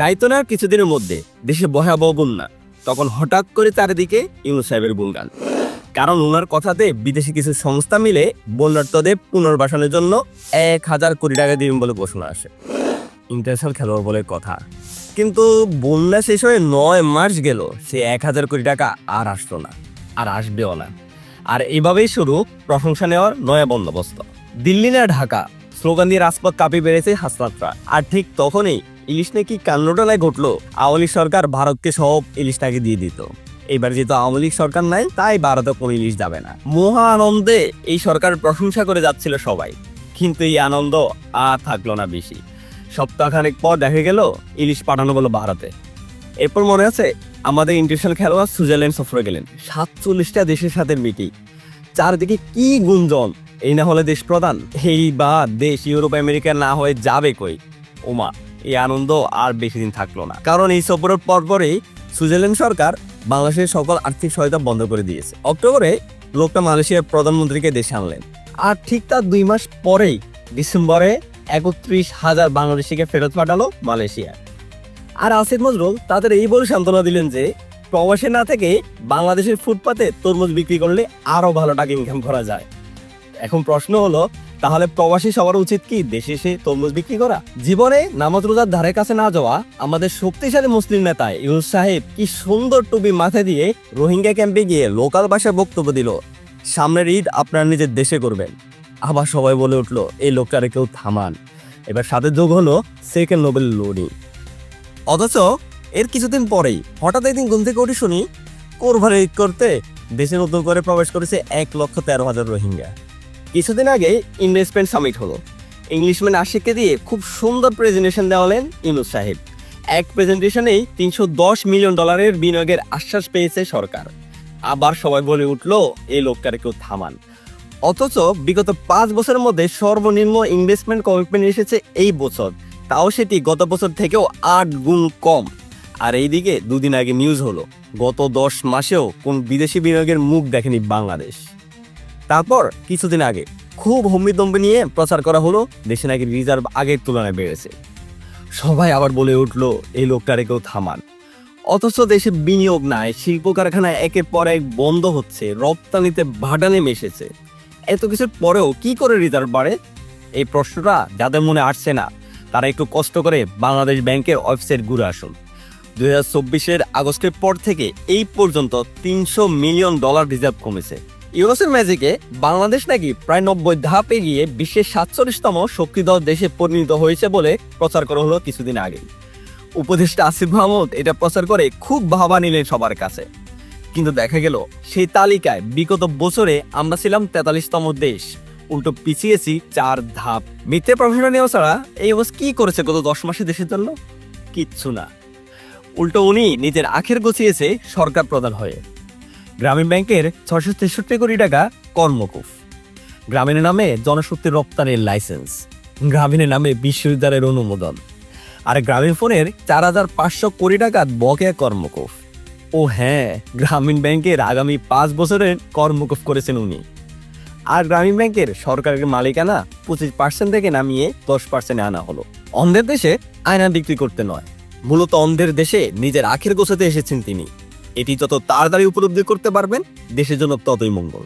দায়িত্ব নেওয়ার কিছুদিনের মধ্যে দেশে ভয়াবহ বন্যা। তখন হঠাৎ করে চারিদিকে ইউনুস সাহেবের গুণগান। কারণ ওনার কথাতে বিদেশি কিছু সংস্থা মিলে বন্যার্থদের পুনর্বাসনের জন্য এক হাজার কোটি টাকা দিবেন বলে ঘোষণা আসে। ইন্টারন্যাশনাল খেলোয়াড় বলে কথা। কিন্তু বন্যা শেষ হয়ে নয় মাস গেল, সে এক হাজার কোটি টাকা আর আসলো না, আর আসবেও না। আর এভাবেই শুরু প্রশংসা নেওয়ার নয়া বন্দোবস্ত। দিল্লি না ঢাকা, স্লোগান দিয়ে রাজপথ কাঁপিয়ে বেড়েছে হাসপাত্রা আর ঠিক তখনই ইলিশ নাকি কান্নডালায় ঘটলো? আওয়ামী সরকার ভারতকে সব ইলিশটাকে দিয়ে দিত। এবার যেহেতু আওয়ামী লীগ সরকার নাই, তাই ভারতে কোনো ইলিশ যাবে না। মহা আনন্দে এই সরকার প্রশংসা করে যাচ্ছিল সবাই। কিন্তু এই আনন্দ আর থাকল না বেশি। সপ্তাহখানেক পর দেখা গেল ইলিশ পাঠানো হলো ভারতে। এরপর মনে আছে, আমাদের ইন্টারন্যাশনাল খেলোয়াড় সুইজারল্যান্ড সফরে গেলেন। সাতচল্লিশটা দেশের সাথে মিটিং। চারদিকে কি গুঞ্জন। এই না হলে দেশ প্রধান। এই বা দেশ ইউরোপ, আমেরিকা না হয়ে যাবে কই? ওমা। এই আনন্দ আর বেশি দিন থাকল না। কারণ এই সফরের পরপরই সুইজারল্যান্ড সরকার বাংলাদেশের সকল আর্থিক সহায়তা বন্ধ করে দিয়েছে। অক্টোবরে লোকটা মালয়েশিয়ার প্রধানমন্ত্রীকে দেশে আনলেন। আর ঠিক তার দুই মাস পরেই ডিসেম্বরে একত্রিশ হাজার বাংলাদেশিকে ফেরত পাঠালো মালয়েশিয়া। আর আসিফ নজরুল তাদের এই বলে সান্ত্বনা দিলেন যে, প্রবাসে না থেকে বাংলাদেশের ফুটপাতে তরমুজ বিক্রি করলে আরও ভালো টাকা ইনকাম করা যায়। এখন প্রশ্ন হলো তাহলে প্রবাসী সবার উচিত কি দেশে এসে তরমুজ বিক্রি করা? জীবনে নামাজ রোজার ধারে কাছে না যাওয়া আমাদের শক্তিশালী মুসলিম নেতা ইউনুস সাহেব কি সুন্দর টুপি মাথায় দিয়ে রোহিঙ্গা ক্যাম্পে গিয়ে লোকাল ভাষায় বক্তব্য দিল, সামনের ঈদ আপনার নিজের দেশে করবেন। আবার সবাই বলে উঠল, এই লোকটারে কেউ থামান। এবার সাথে যোগ হলো সেকেন্ড নোবেল লোডি। অথচ এর কিছুদিন পরেই হঠাৎ একদিন ঘুম থেকে উঠে শুনি, কোরবানি ঈদ করতে দেশে নতুন করে প্রবেশ করেছে এক লক্ষ তেরো হাজার রোহিঙ্গা। কিছুদিন আগে ইনভেস্টমেন্ট সামিট হলো। ইংলিশম্যান আশিককে দিয়ে খুব সুন্দর প্রেজেন্টেশন দেওয়ালেন ইউনুস সাহেব। এক প্রেজেন্টেশনেই তিনশো দশ মিলিয়ন ডলারের বিনিয়োগের আশ্বাস পেয়েছে সরকার। আবার সবাই বলে উঠল এই লোকটারে কেউ থামান। অথচ বিগত পাঁচ বছরের মধ্যে সর্বনিম্ন ইনভেস্টমেন্ট কমিটমেন্ট এসেছে এই বছর। তাও সেটি গত বছর থেকেও আট গুণ কম। আর এইদিকে দুদিন আগে নিউজ হলো, গত দশ মাসেও কোন বিদেশি বিনিয়োগের মুখ দেখেনি বাংলাদেশ। তারপর কিছুদিন আগে খুব হম্বিদম্বি নিয়ে প্রচার করা হলো দেশে নাকি রিজার্ভ আগের তুলনায় বেড়েছে। সবাই আবার বলে উঠল, এই লোকটারে কেউ থামান। অথচ দেশে বিনিয়োগ নাই শিল্প কারখানায় একের পর এক বন্ধ হচ্ছে, রপ্তানিতে ভাটা নেমে এসেছে। এত কিছুর পরেও কি করে রিজার্ভ বাড়ে? এই প্রশ্নটা যাদের মনে আসছে না, তারা একটু কষ্ট করে বাংলাদেশ ব্যাংকের ওয়েবসাইট ঘুরে আসুন। দুই হাজার চব্বিশের আগস্টের পর থেকে এই পর্যন্ত তিনশো মিলিয়ন ডলার রিজার্ভ কমেছে। ইউরোসের ম্যাজিকে বাংলাদেশ নাকি প্রায় নব্বই ধাপ এগিয়ে বিশ্বের সাতচল্লিশতম শক্তিধর দেশে পরিণত হয়েছে বলে প্রচার করা হলো কিছুদিন আগে। উপদেষ্টা আসিফ মাহমুদ এটা প্রচার করে খুব বাহবা নিলেন সবার কাছে। কিন্তু দেখা গেল, সেই তালিকায় বিগত বছরে আমরা ছিলাম তেতাল্লিশতম দেশ। উল্টো পিছিয়েছি চার ধাপ। মিথ্যে প্রফেশনাল নেওয়া ছাড়া এই অবস্থা কি করেছে গত দশ মাসে দেশের জন্য? কিচ্ছু না। উল্টো উনি নিজের আখের গছিয়েছে সরকার প্রধান হয়ে। গ্রামীণ ব্যাংকের ছশো তেষট্টি কোটি টাকা কর্মকুফ গ্রামীণের নামে জনশক্তি রপ্তানির লাইসেন্স। গ্রামীণের নামে বিশ্ববিদ্যালয়ের অনুমোদন। আর গ্রামীণ ফোনের চার হাজার পাঁচশো কোটি টাকা বকেয়া কর্মকুফ ও হ্যাঁ গ্রামীণ ব্যাংকের আগামী পাঁচ বছরের কর্মকুফ করেছেন উনি। আর গ্রামীণ ব্যাংকের সরকারের মালিকানা পঁচিশ পার্সেন্ট থেকে নামিয়ে দশ পার্সেন্টে আনা হলো। অন্ধের দেশে আয়না বিক্রি করতে নয়। মূলত অন্ধের দেশে নিজের আখের গোছাতে এসেছেন তিনি। এটি যত তাড়াতাড়ি উপলব্ধি করতে পারবেন দেশের জন্য ততই মঙ্গল।